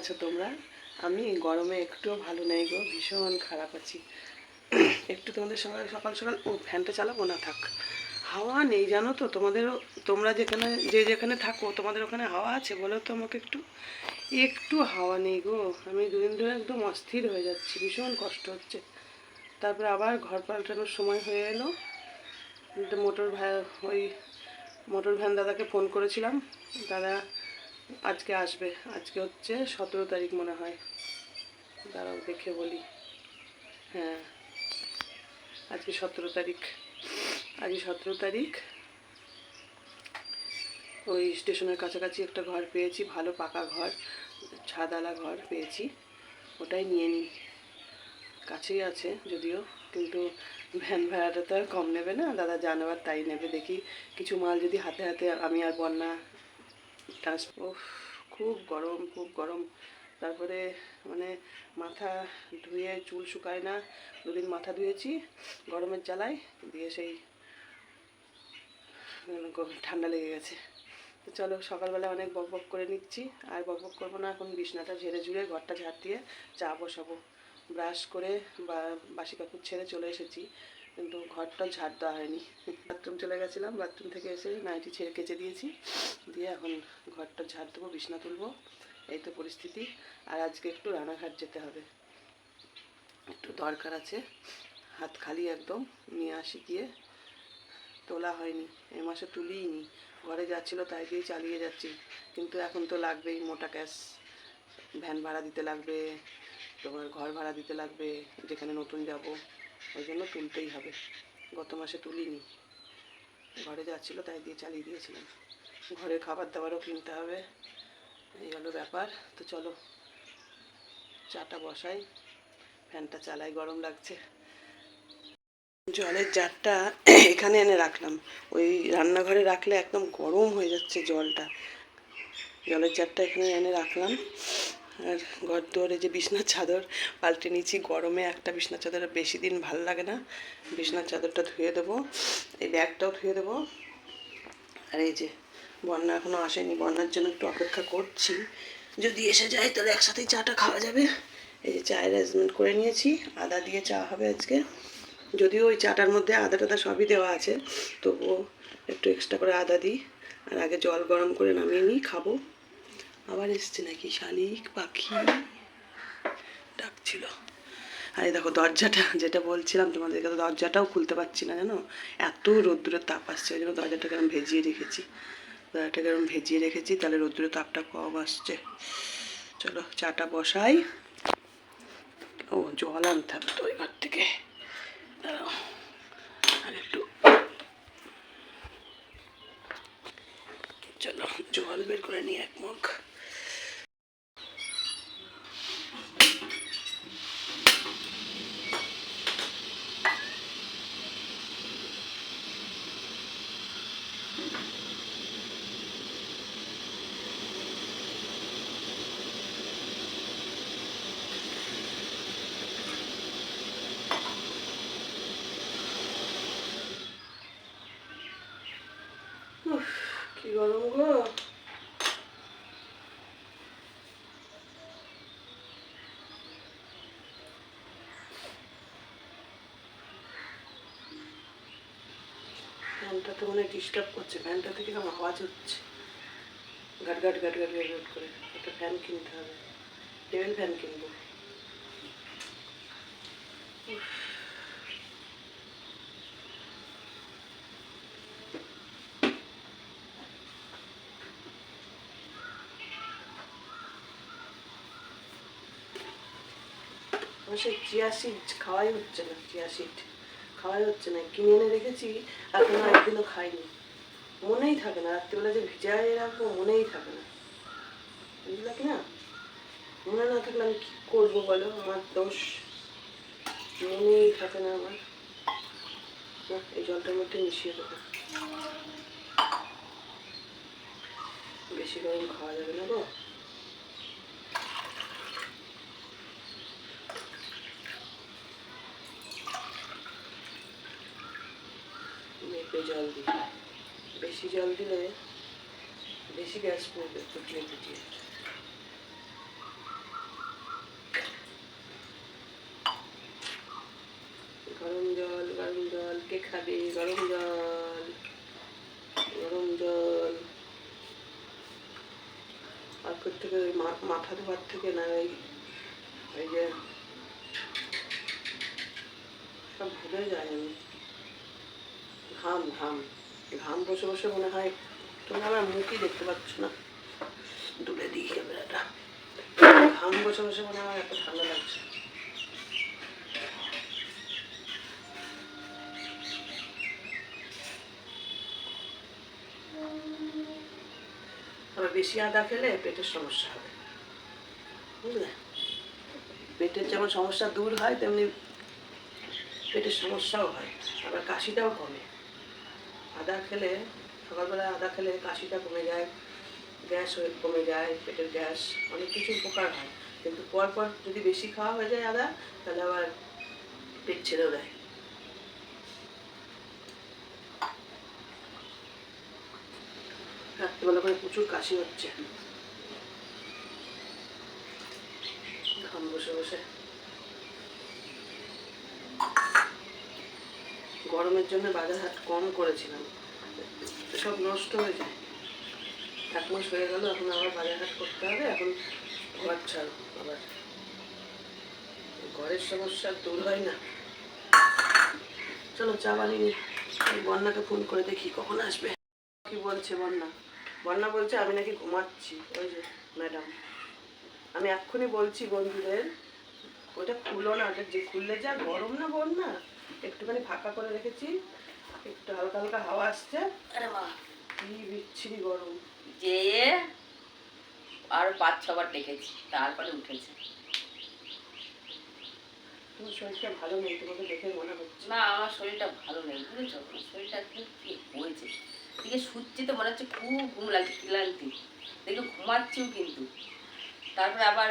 আছো তোমরা? আমি গরমে একটুও ভালো নেই গো, ভীষণ খারাপ আছি। একটু তোমাদের সকাল সকাল সকাল, ও, ফ্যানটা চালাবো? না, থাক। হাওয়া নেই, জানো তো? তোমাদেরও, তোমরা যেখানে, যে যেখানে থাকো, তোমাদের ওখানে হাওয়া আছে বলো তো আমাকে একটু? একটু হাওয়া নেই গো। আমি দুদিন ধরে একদম অস্থির হয়ে যাচ্ছি, ভীষণ কষ্ট হচ্ছে। তারপরে আবার ঘর পাল্টানোর সময় হয়ে এলো। মোটর ভ্যা, ওই মোটর ভ্যান দাদাকে ফোন করেছিলাম। দাদা আজকে আসবে। আজকে হচ্ছে সতেরো তারিখ মনে হয়। দাঁড়াও, দেখে বলি। হ্যাঁ। আজকে সতেরো তারিখ। আজকে সতেরো তারিখ। ওই স্টেশনের কাছাকাছি একটা ঘর পেয়েছি, ভালো পাকা ঘর, ছাদালা ঘর পেয়েছি। ওটাই নিয়ে নিই। কাছেই আছে যদিও, কিন্তু ভ্যান ভাড়াটা তো আর কম নেবে না। দাদা যা তাই নেবে। দেখি কিছু মাল যদি হাতে হাতে আমি আর বন্যা খুব গরম খুব গরম। তারপরে মানে মাথা ধুয়ে চুল শুকায় না। দুদিন মাথা ধুয়েছি, গরমের জ্বালায় দিয়ে সেই ঠান্ডা লেগে গেছে। তো চলো, সকালবেলা অনেক বক বক করে নিচ্ছি। আর বক বক করব না, এখন বিছনাটা ঝেড়ে ঝুড়ে ঘরটা ঝাড় দিয়ে চা বসাবো। ব্রাশ করে বা বাসি কাপড় ছেড়ে চলে এসেছি। কিন্তু ঘরটা ঝাড় দেওয়া হয়নি। বাথরুম চলে গেছিলাম, বাথরুম থেকে এসে নাইটি ছেড়ে কেচে দিয়েছি। দিয়ে এখন ঘরটা ঝাড় দেবো, বিছনা তুলবো, এই তো পরিস্থিতি। আর আজকে একটু রানাঘাট যেতে হবে। একটু দরকার আছে, হাত খালি একদম, নিয়ে আসি গিয়ে। তোলা হয়নি, এ মাসে তুলিই নি ঘরে যাচ্ছিল তাই দিয়েই চালিয়ে যাচ্ছি। কিন্তু এখন তো লাগবেই মোটা ক্যাশ। ভ্যান ভাড়া দিতে লাগবে, তোমার ঘর ভাড়া দিতে লাগবে, যেখানে নতুন যাব। ওই জন্য তুলতেই হবে। গত মাসে তুলিনি। ঘরে যাচ্ছিল তাই দিয়ে চালিয়ে দিয়েছিলাম। ঘরে খাবার দাবারও কিনতে হবে। এই হলো ব্যাপার। তো চলো, চাটা বসাই। ফ্যানটা চালাই, গরম লাগছে। জলের জারটা এখানে এনে রাখলাম। ওই রান্নাঘরে রাখলে একদম গরম হয়ে যাচ্ছে জলটা। জলের জারটা এখানে এনে রাখলাম। আর ঘর দৌড়ে যে বিছনার চাদর পাল্টে নিয়েছি, গরমে একটা বিছনার চাদর বেশি দিন ভালো লাগে না। বিছনার চাদরটা ধুয়ে দেবো, এই ব্যাগটাও ধুয়ে দেবো। আর এই যে বন্যা এখনও আসেনি, বন্যার জন্য একটু অপেক্ষা করছি। যদি এসে যায় তাহলে একসাথেই চাটা খাওয়া যাবে। এই যে চায়ের অ্যারেঞ্জমেন্ট করে নিয়েছি, আদা দিয়ে চা হবে আজকে। যদিও ওই চাটার মধ্যে আদা টাদা সবই দেওয়া আছে, তবুও একটু এক্সট্রা করে আদা দিই। আর আগে জল গরম করে নামিয়ে নিই, খাব। আবার এসছে নাকি শালিক, পাখি? ডাকছিল। আর এই দেখো, দরজাটা যেটা বলছিলাম তোমাদেরকে, তো দরজাটাও খুলতে পারছি না, জানো? এত রোদ্দুরের তাপ আসছে, ওই জন্য দরজাটাকে আমি ভেজিয়ে রেখেছি। দরজাটাকে আমি ভেজিয়ে রেখেছি, তাহলে রোদ্দুরের তাপটা কম আসছে। চলো, চাটা বসাই। ও, জল আনতে হবে তো ওই ঘর থেকে আর একটু। চলো, জল বের করে নিই এক মগ উফ, কি গরম গো। ফ্যানটা তো মানে ডিস্টার্ব করছে। ফ্যানটা থেকে কেমন আওয়াজ হচ্ছে। গাট গাট গাট গাট গাট করে একটা ফ্যান কিনতে হবে। টেবিল ফ্যান কিনবো। সেই চিয়া সিড খাওয়াই হচ্ছে না, চিয়া সিড খাওয়াই হচ্ছে না, কিনে এনে রেখেছি এখনও একদিনও খাইনি। মনেই থাকে না, রাত্রিবেলা যে ভিজায় রাখব, মনেই থাকে না। বুঝলে কি না? মনে না থাকলে আমি কী করব বলো? আমার দোষ। মনেই থাকে না আমার। এই জলটার মধ্যে মিশিয়ে দেবো। বেশি গরম খাওয়া যাবে না গো। জল দিই। বেশি জল দিলে বেশি গ্যাস পড়বে ফুটিয়ে ফুটিয়ে গরম জল গরম জল, কে খাবে? গরম জল গরম জল। তারপর থেকে ওই মাথা ধোয়ার থেকে না, ওই ওই যে সব ভুলে যায় আমি ঘাম ঘাম ঘাম বসে বসে মনে হয় তুমি আমার মুখই দেখতে পাচ্ছ না। দূরে দিই ক্যামেরাটা ঘাম বসে বসে মনে হয় এত ঠান্ডা লাগছে। আবার বেশি আদা খেলে পেটের সমস্যা হবে। বুঝলে? পেটের যেমন সমস্যা দূর হয়, তেমনি পেটের সমস্যাও হয়। আবার কাশিটাও কমে। আদা খেলে, সকালবেলা আদা খেলে কাশিটা কমে যায়, গ্যাস কমে যায়, পেটের গ্যাস, অনেক কিছু উপকার হয়। কিন্তু পর পর যদি বেশি খাওয়া হয়ে যায় আদা, তাহলে আবার পেট ছেড়েও দেয়। রাত্রিবেলা করে প্রচুর কাশি হচ্ছে। ঘাম বসে বসে। গরমের জন্য বাজার হাট কম করেছিলাম। সব নষ্ট হয়ে যায়। এক মাস হয়ে গেল, এখন আবার বাজার হাট করতে হবে, এখন ঘর ছাড়ো আবার। ঘরের সমস্যা দূর হয় না। চলো চা বানিয়ে বন্যাকে ফোন করে দেখি, কখন আসবে? কি বলছে বন্যা? বন্যা বলছে, আমি নাকি ঘুমাচ্ছি। ওই যে ম্যাডাম আমি এক্ষুনি বলছি বন্ধুদের, ওটা খুলো না, ওটা যে খুললে যা গরম না বন্যা? একটুখানি ফাঁকা করে রেখেছি। একটু হালকা হালকা হাওয়া আসছে। আরে মা। কি বিচ্ছিরি গরম। যে আরও পাঁচ ছবার ডেকেছি তারপরে উঠেছে। তোমার শরীরটা ভালো নেই তোমাকে দেখে মনে হচ্ছে। না আমার শরীরটা ভালো নেই বুঝেছ? শরীরটা একটু কি হয়েছে? দিকে শুচ্ছি তো মনে হচ্ছে খুব ঘুম লাগছে ক্লান্তি। দেখে ঘুমাচ্ছিও কিন্তু। তারপরে আবার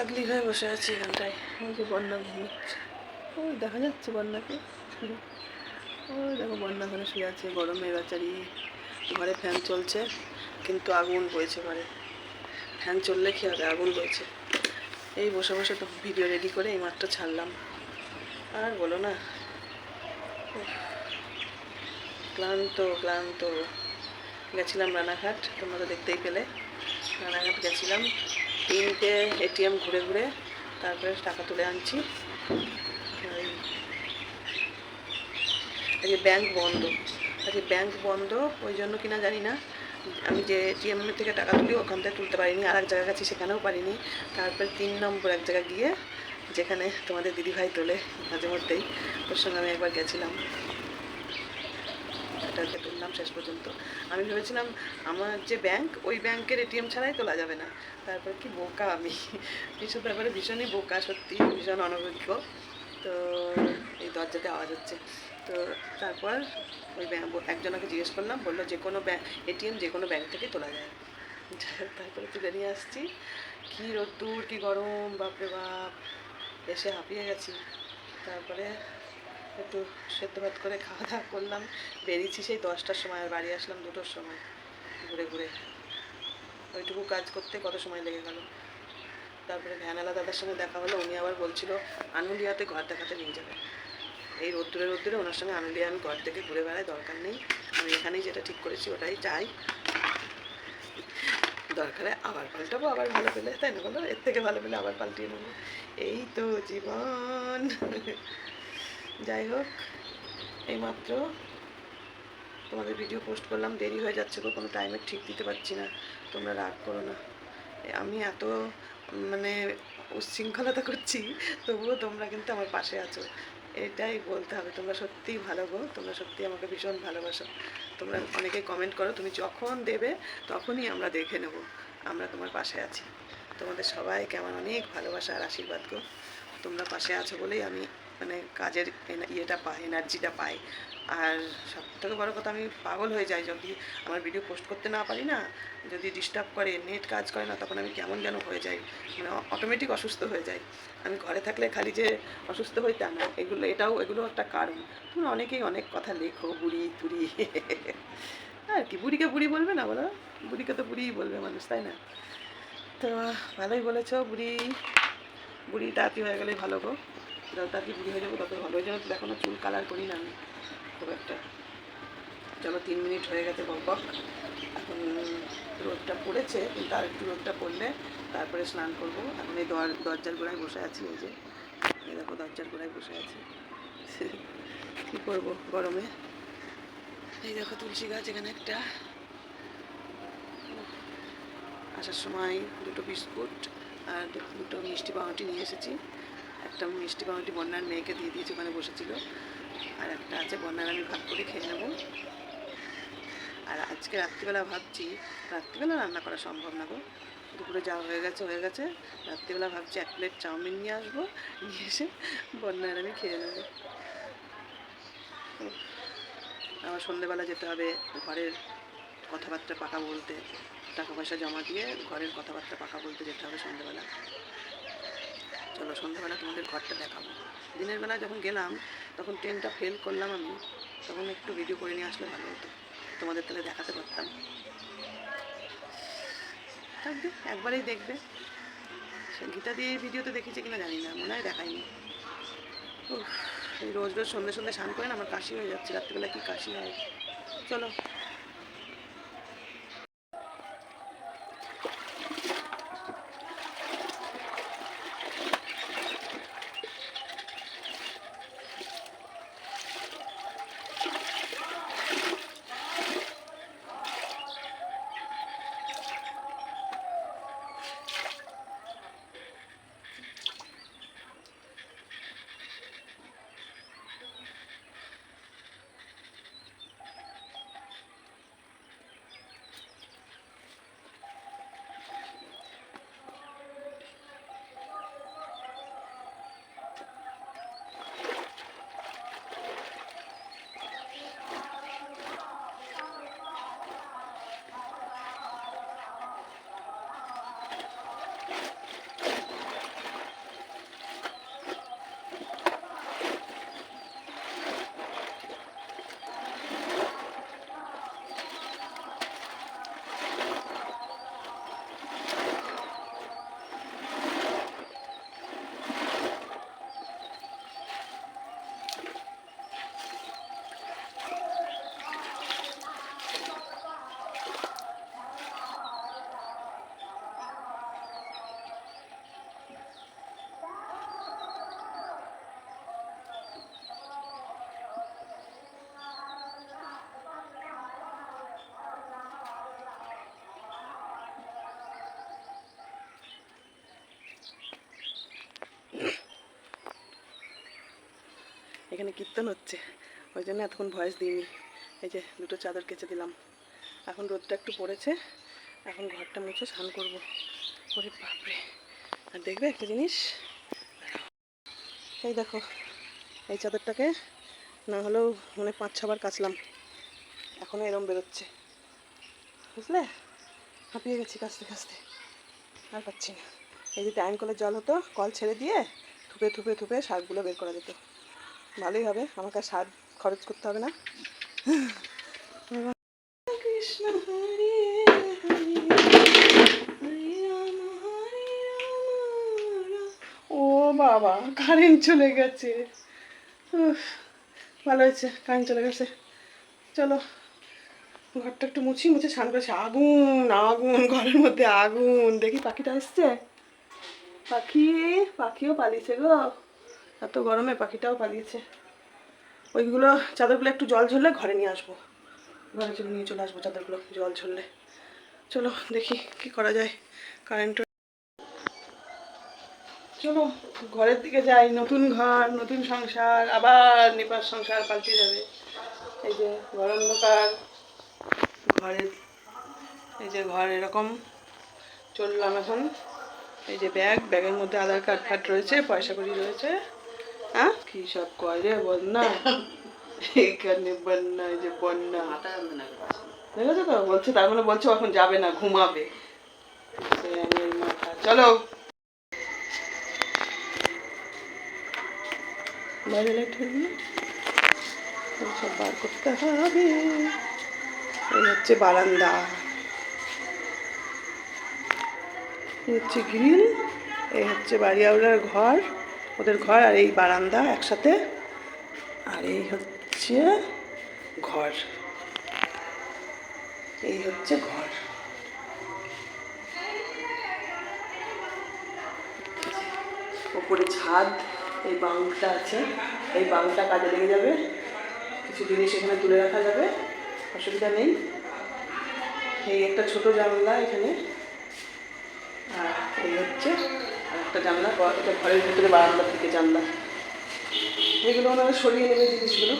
পাগলি হয়ে বসে আছি এখানটায়। ওই যে বন্যা ঘুমোচ্ছে ওই দেখা যাচ্ছে বন্যাকে। ওই দেখো বন্যা ঘরে শুয়ে আছে, গরমে বেচারি। ঘরে ফ্যান চলছে, কিন্তু আগুন বইছে ঘরে। ফ্যান চললে কি হবে? আগুন বইছে। এই বসে বসে তো ভিডিও রেডি করে এই এইমাত্র ছাড়লাম। আর বলো না। ক্লান্ত ক্লান্ত। গেছিলাম রানাঘাট, তোমরা তো দেখতেই পেলে। রানাঘাট গেছিলাম। তিনটে এটিএম ঘুরে ঘুরে তারপরে টাকা তুলে আনছি। আজকে ব্যাংক বন্ধ। আজকে ব্যাংক বন্ধ, ওই জন্য কিনা জানি না। আমি যে এটিএম থেকে টাকা তুলি ওখান থেকে তুলতে পারিনি আর এক জায়গা গেছি সেখানেও পারিনি। তারপরে তিন নম্বর এক জায়গায় গিয়ে যেখানে তোমাদের দিদিভাই তোলে মাঝে মধ্যেই ওর সঙ্গে আমি একবার গেছিলাম। টাকাকে তুললাম, শেষ পর্যন্ত। আমি ভেবেছিলাম আমার যে ব্যাংক ওই ব্যাংকের এটিএম ছাড়াই তোলা যাবে না। তারপর কি বোকা আমি। এইসব ব্যাপারে ভীষণই বোকা, সত্যি ভীষণ অনভিজ্ঞ। তো এই দরজাতে আওয়াজ হচ্ছে। তো তারপর ওই ব্যাংক একজনকে জিজ্ঞেস করলাম, বলল যে কোনো ব্যাংক এটিএম যে কোনো ব্যাংক থেকে তোলা যায়। তারপরে তুলে নিয়ে আসছি। কী রোদ্দুর, কী গরম, বাপরে বাপ। এসে হাঁপিয়ে গেছি। তারপরে একটু সেদ্ধ ভাত করে খাওয়া দাওয়া করলাম। বেরিয়েছি সেই দশটার সময়, আর বাড়ি আসলাম দুটোর সময়। ঘুরে ঘুরে। ওইটুকু কাজ করতে কত সময় লেগে গেল? তারপরে ভ্যানালা দাদার সঙ্গে দেখা হলো, উনি আবার বলছিল, আনুলিয়াতে ঘর দেখাতে নিয়ে যাবে। এই রোদ্দুরে রোদ্দুরে ওনার সঙ্গে আনুলিয়া আমি ঘর থেকে ঘুরে বেড়াই, দরকার নেই। আমি এখানেই যেটা ঠিক করেছি ওটাই চাই। দরকারে আবার পাল্টাবো, আবার ভালো পেলে, তাই না বলো? এর থেকে ভালো পেলে আবার পাল্টিয়ে নেব। এই তো জীবন। যাই হোক, এইমাত্র তোমাদের ভিডিও পোস্ট করলাম, দেরি হয়ে যাচ্ছে গো, কোনো টাইমের ঠিক দিতে পারছি না, তোমরা রাগ করো না। আমি এত মানে উচ্ছৃঙ্খলতা করছি, তবুও তোমরা কিন্তু আমার পাশে আছো। এটাই বলতে হবে, তোমরা সত্যিই ভালো গো, তোমরা সত্যি আমাকে ভীষণ ভালোবাসো। তোমরা অনেকে কমেন্ট করো, তুমি যখন দেবে, তখনই আমরা দেখে নেব, আমরা তোমার পাশে আছি। তোমাদের সবাইকে আমার অনেক ভালোবাসা আর আশীর্বাদ গো। তোমরা পাশে আছো বলেই আমি মানে কাজের ইয়েটা পায়, এনার্জিটা পাই আর সব থেকে বড়ো কথা আমি পাগল হয়ে যাই যদি আমার ভিডিও পোস্ট করতে না পারি না, যদি ডিস্টার্ব করে নেট কাজ করে না, তখন আমি কেমন যেন হয়ে যাই। মানে অটোমেটিক অসুস্থ হয়ে যাই। আমি ঘরে থাকলে খালি যে অসুস্থ হই তা না এগুলো, এটাও, এগুলো একটা কারণ। তোমরা অনেকেই অনেক কথা লেখো, বুড়ি, তুড়ি। আর কি, বুড়িকে বুড়ি বলবে না বলো? বুড়িকে তো বুড়িই বলবে মানুষ, তাই না? তো ভালোই বলেছ বুড়ি। বুড়ি তাড়াতাড়ি হয়ে গেলে ভালো গো? তাড়াতাড়ি বুড়ি হয়ে যাব, তত ভালো ওই জন্য তো এখনও চুল কালার করি না আমি, খুব একটা। চলো তিন মিনিট হয়ে গেছে বক বক। এখন রোদটা পড়েছে, কিন্তু আর একটু রোদটা পড়লে তারপরে স্নান করব। এখন এই দর দরজার গোড়ায় বসে আছি, এই যে। এই দেখো দরজার গোড়ায় বসে আছি। কী করব গরমে? এই দেখো তুলসী গাছ এখানে একটা। আসার সময় দুটো বিস্কুট আর দুটো মিষ্টি পাউরুটি নিয়ে এসেছি। একটা মিষ্টি পাউরুটি বন্যার মেয়েকে দিয়ে দিয়েছি ওখানে বসেছিল। আর একটা আছে, বন্যার আমি ভাগ করে খেয়ে নেব। আর আজকে রাত্রিবেলা ভাবছি, রাত্রিবেলা রান্না করা সম্ভব না গো। দুপুরে যা হয়ে গেছে হয়ে গেছে। রাত্রিবেলা ভাবছি এক প্লেট চাউমিন নিয়ে আসব, নিয়ে এসে বন্যার আমি খেয়ে নেব। আবার সন্ধেবেলা যেতে হবে, ঘরের কথাবার্তা পাকা বলতে, টাকা পয়সা জমা দিয়ে ঘরের কথাবার্তা পাকা বলতে যেতে হবে সন্ধেবেলা। চলো সন্ধ্যাবেলা তোমাদের ঘরটা দেখাবো। দিনের বেলা যখন গেলাম, তখন ট্রেনটা ফেল করলাম আমি, তখন একটু ভিডিও করে নিয়ে আসলে ভালো হতো। তোমাদের তাহলে দেখাতে পারতাম। থাকবে, একবারেই দেখবে। গীতা দিয়ে ভিডিওতে দেখেছি কিনা জানি না, মনে হয় এই রোজ রোজ সন্ধ্যে সন্ধ্যে স্নান করে না, আমার কাশি হয়ে যাচ্ছে রাত্রিবেলা কি কাশি হয়। চলো এখানে কীর্তন হচ্ছে। ওই জন্য এতক্ষণ ভয়েস দিইনি। এই যে দুটো চাদর কেচে দিলাম। এখন রোদটা একটু পড়েছে। এখন ঘরটা মুছে স্নান করব। ওরে বাপরে। আর দেখবে একটা জিনিস? এই দেখো, এই চাদরটাকে না হলেও মানে পাঁচ ছবার কাচলাম। এখনও এরম বেরোচ্ছে। বুঝলে? হাঁপিয়ে গেছি কাচতে কাচতে। আর পাচ্ছি না। এই যদি টাইম কলের জল হতো, কল ছেড়ে দিয়ে থুপে থুপে থুপে শাকগুলো বের করা যেত। ভালোই হবে, আমাকে সার খরচ করতে হবে না। কৃষ্ণ ও বাবা, কারেন্ট চলে গেছে। ভালো হয়েছে, কারেন্ট চলে গেছে। চলো, ঘরটা একটু মুছি, মুছে স্নান করেছে আগুন আগুন, ঘরের মধ্যে আগুন। দেখি পাখিটা এসছে পাখি, পাখিও পালিয়েছে গো। এত গরমে পাখিটাও পালিয়েছে। ওইগুলো চাদরগুলো একটু জল ঝরলে ঘরে নিয়ে আসব। ঘরে চলে নিয়ে চলে আসব চাদরগুলো জল ঝরলে। চলো দেখি কি করা যায়। কারেন্ট চলো, ঘরের দিকে যাই। নতুন ঘর, নতুন সংসার, আবার নিপার সংসার পাল্টে যাবে। এই যে ঘর অন্ধকার। ঘরের এই যে ঘর এরকম চললাম এখন। এই যে ব্যাগ, ব্যাগের মধ্যে আধার কার্ড ফার্ড রয়েছে, পয়সা করি রয়েছে। হ্যাঁ? কি সব করে বন্যা? এইখানে বন্যা যে বন্যা। দেখেছ তো? বলছে, তার মানে বলছে এখন যাবে না, ঘুমাবে। চলো। বাইরে লাইট সব বার করতে হবে। এই হচ্ছে বারান্দা। হচ্ছে গ্রিল। এই হচ্ছে বাড়িওয়ালার ঘর। ওদের ঘর আর এই বারান্দা একসাথে। আর এই হচ্ছে ঘর। এই হচ্ছে ঘর। ওপরে ছাদ, এই বাংটা আছে। এই বাংটা কাজে লেগে যাবে। কিছু জিনিস এখানে তুলে রাখা যাবে। অসুবিধা নেই। এই একটা ছোট জানলা এখানে। আর এই হচ্ছে একটা জানলা এটা ঘরের ভিতরে বারান্দার থেকে জানলা। এগুলো ওনারা সরিয়ে নেবে জিনিসগুলো।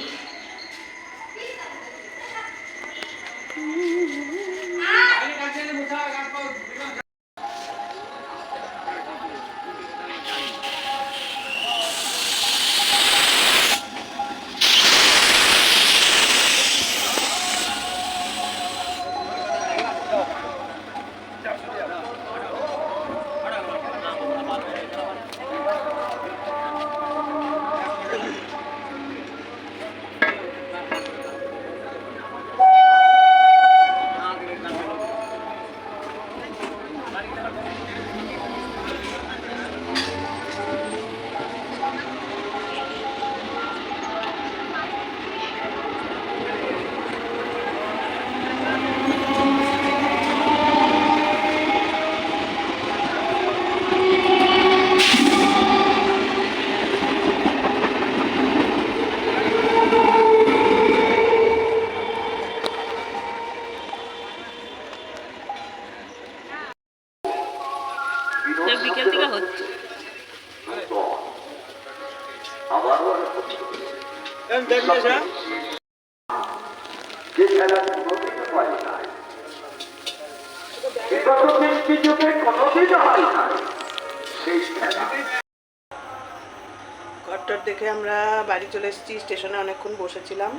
ঘরটার দেখে আমরা বাড়ি চলে এসেছি স্টেশনে অনেকক্ষণ বসেছিলাম।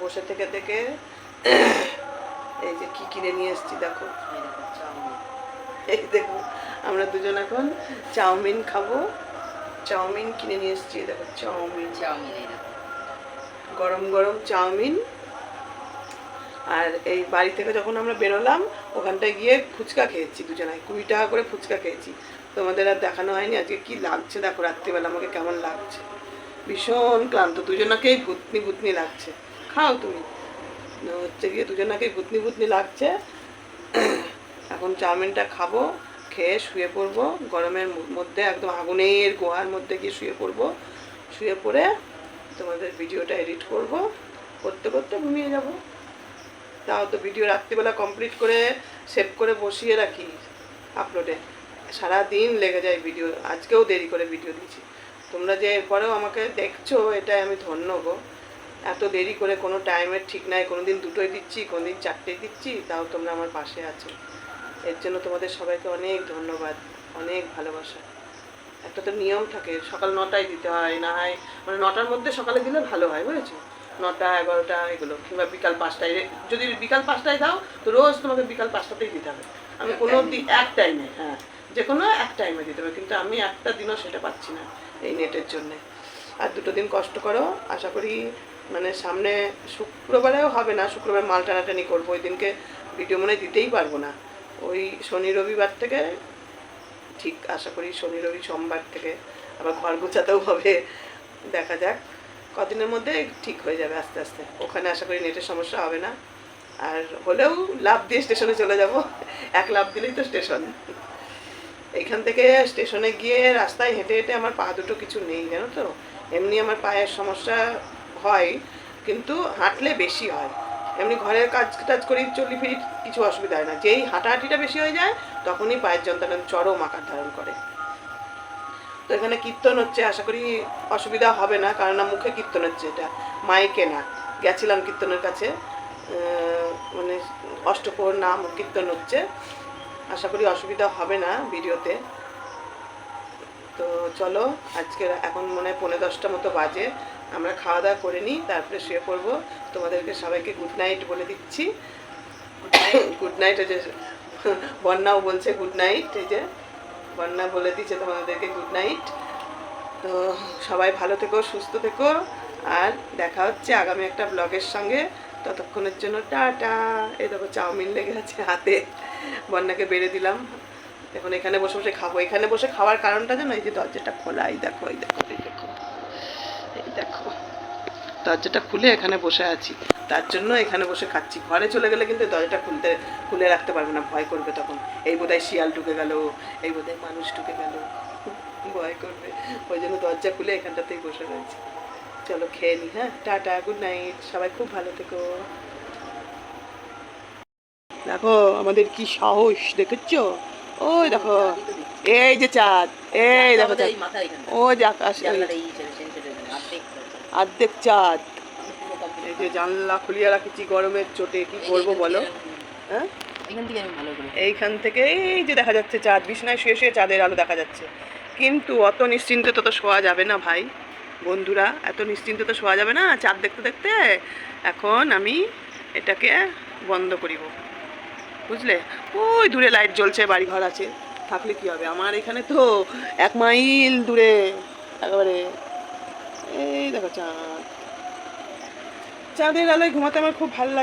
বসে থেকে থেকে এই যে কি কিনে নিয়ে এসেছি দেখো। এই দেখো আমরা দুজন এখন চাউমিন খাব। চাউমিন কিনে নিয়ে এসেছি দেখো চাউমিন। চাউমিন গরম গরম চাউমিন। আর এই বাড়ি থেকে যখন আমরা বেরোলাম ওখানটায় গিয়ে ফুচকা খেয়েছি দুজনায় কুড়ি টাকা করে ফুচকা খেয়েছি। তোমাদের আর দেখানো হয়নি? আজকে কি লাগছে? দেখো, রাত্রিবেলা আমাকে কেমন লাগছে। ভীষণ ক্লান্ত। দুজনাকেই ভুতনি ভুতনি লাগছে। খাও তুমি। হচ্ছে গিয়ে দুজনাকেই ভুতনি ভুতনি লাগছে। এখন চাউমিনটা খাব, খেয়ে শুয়ে পড়ব। গরমের মধ্যে একদম আগুনের গোহার মধ্যে গিয়ে শুয়ে পড়ব। শুয়ে পড়ে তোমাদের ভিডিওটা এডিট করব। করতে করতে ঘুমিয়ে যাব। তাও তো ভিডিও রাত্রিবেলা কমপ্লিট করে, সেভ করে বসিয়ে রাখি, আপলোডে। সারা দিন লেগে যায় ভিডিও আজকেও দেরি করে ভিডিও দিয়েছি। তোমরা যে এরপরেও আমাকে দেখছ এটাই আমি ধন্য গো। এত দেরি করে কোনো টাইমের ঠিক নাই কোনো দিন দুটোই দিচ্ছি কোনো দিন চারটেই দিচ্ছি তাও তোমরা আমার পাশে আছো। এর জন্য তোমাদের সবাইকে অনেক ধন্যবাদ অনেক ভালোবাসা। একটা তো নিয়ম থাকে সকাল নটায় দিতে হয় না হয় মানে নটার মধ্যে সকালে দিলে ভালো হয় বুঝেছ? নটা এগারোটা এগুলো কিংবা বিকাল পাঁচটায়। যদি বিকাল পাঁচটায় দাও তো রোজ তোমাকে বিকাল পাঁচটাতেই দিতে হবে। আমি কোনো দিন এক টাইমে হ্যাঁ। যে কোনো এক টাইমে দিতে হবে, কিন্তু আমি একটা দিনও সেটা পাচ্ছি না এই নেটের জন্যে। আর দুটো দিন কষ্ট করো, আশা করি মানে সামনে শুক্রবারেও হবে না, শুক্রবার মাল টানাটানি করব, ওই দিনকে ভিডিও মনে দিতেই পারব না। ওই শনি রবিবার থেকে ঠিক আশা করি শনি রবি সোমবার থেকে আবার ঘর গোছাতেও হবে, দেখা যাক। কদিনের মধ্যে ঠিক হয়ে যাবে আস্তে আস্তে। ওখানে আশা করি নেটের সমস্যা হবে না। আর হলেও লাভ দিয়ে স্টেশনে চলে যাব। এক লাভ দিলেই তো স্টেশন এইখান থেকে স্টেশনে গিয়ে রাস্তায় হেঁটে হেঁটে আমার পা দুটো কিছু নেই, জানো তো? এমনি আমার পায়ের সমস্যা হয়, কিন্তু হাঁটলে বেশি হয়। এমনি ঘরের কাজ টাজ করি, চলি ফিরি কিছু অসুবিধা হয় না। যেই হাঁটাহাঁটিটা বেশি হয়ে যায়, তখনই পায়ের যন্ত্রণা চরম আকার ধারণ করে। তো এখানে কীর্তন হচ্ছে, আশা করি অসুবিধা হবে না, কারণ না মুখে কীর্তন হচ্ছে এটা। মাইকে না, গেছিলাম কীর্তনের কাছে মানে অষ্টপ্রহর নাম কীর্তন হচ্ছে। আশা করি অসুবিধা হবে না ভিডিওতে। তো চলো আজকে এখন মনে হয় পৌনে দশটা মতো বাজে। আমরা খাওয়া দাওয়া করে নিই তারপরে শুয়ে পড়ব। তোমাদেরকে সবাইকে গুড নাইট বলে দিচ্ছি। গুড নাইট যে বন্যাও বলছে গুড নাইট এই যে বন্যা বলে দিচ্ছে তোমাদেরকে গুড নাইট তো সবাই ভালো থেকো সুস্থ থেকো আর দেখা হচ্ছে আগামী একটা ব্লগের সঙ্গে। ততক্ষণের জন্য টাটা। এই দেখো চাউমিন লেগে আছে হাতে। বন্যাকে বেড়ে দিলাম। এখন এখানে বসে বসে খাব। এখানে বসে খাওয়ার কারণটা জানো? এই যে দরজাটা খোলা, এই দেখো এই দেখো এই দেখো এই দেখো। দরজাটা খুলে এখানে বসে আছি। তার জন্য এখানে বসে খাচ্ছি। ঘরে চলে গেলে কিন্তু দরজাটা খুলতে, খুলে রাখতে পারবে না। ভয় করবে তখন। এই বোধহয় শিয়াল ঢুকে গেল। এই বোধহয় মানুষ ঢুকে গেল। ভয় করবে। ওই জন্য দরজা খুলে এখানটাতেই বসে রয়েছে। চলো খেয়ে নি হ্যাঁ? টাটা গুড নাইট সবাই খুব ভালো থেকো। দেখো আমাদের কি সাহস দেখেছ? ওই দেখো এই যে চাঁদ এই দেখো চাঁদ। ও যে আকাশ অর্ধেক চাঁদ। এই যে জানলা খুলিয়ে রাখেছি গরমের চোটে কি করব বলো? হ্যাঁ? এইখান থেকে এই যে দেখা যাচ্ছে চাঁদ বিছনায় শুয়ে শুয়ে চাঁদের আলো দেখা যাচ্ছে। কিন্তু অত নিশ্চিন্তে তো তো শোয়া যাবে না ভাই। বন্ধুরা এত নিশ্চিন্তে তো শোয়া যাবে না চাঁদ দেখতে দেখতে। এখন আমি এটাকে বন্ধ করিব। বুঝলে? ওই দূরে লাইট জ্বলছে বাড়ি ঘর আছে। থাকলে কি হবে? আমার এখানে তো এক মাইল দূরে, একেবারে। এই দেখো চাঁদ। চাঁদের আলোয় ঘুমাতে আমার খুব ভালো লাগে।